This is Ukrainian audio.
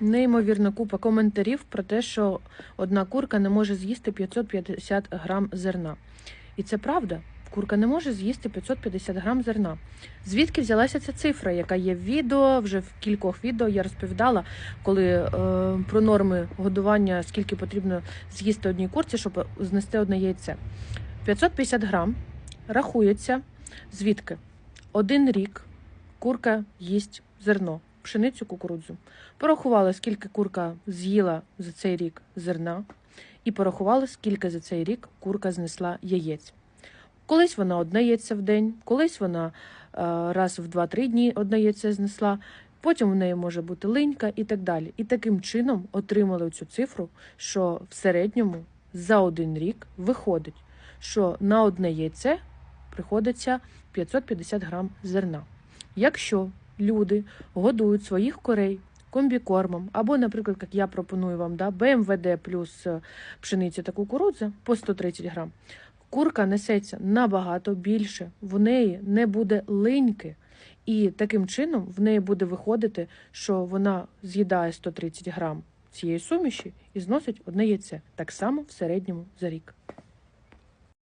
Неймовірна купа коментарів про те, що одна курка не може з'їсти 550 грам зерна. І це правда. Курка не може з'їсти 550 грам зерна. Звідки взялася ця цифра, яка є в відео? Вже в кількох відео я розповідала, коли е, про норми годування, скільки потрібно з'їсти одній курці, щоб знести одне яйце. 550 грам рахується звідки? Один рік курка їсть зерно, пшеницю, кукурудзу. Порахували, скільки курка з'їла за цей рік зерна, і порахували, скільки за цей рік курка знесла яєць. Колись вона одне яйце в день, колись вона е, раз в 2-3 дні одне яйце знесла, потім в неї може бути линька і так далі. І таким чином отримали цю цифру, що в середньому за один рік виходить, що на одне яйце приходиться 550 грам зерна. Якщо люди годують своїх корей комбікормом, або, наприклад, як я пропоную вам, да, БМВД плюс е, пшениця та кукурудза по 130 грам, курка несеться набагато більше, в неї не буде линьки, і таким чином в неї буде виходити, що вона з'їдає 130 грам цієї суміші і зносить одне яйце, так само в середньому за рік.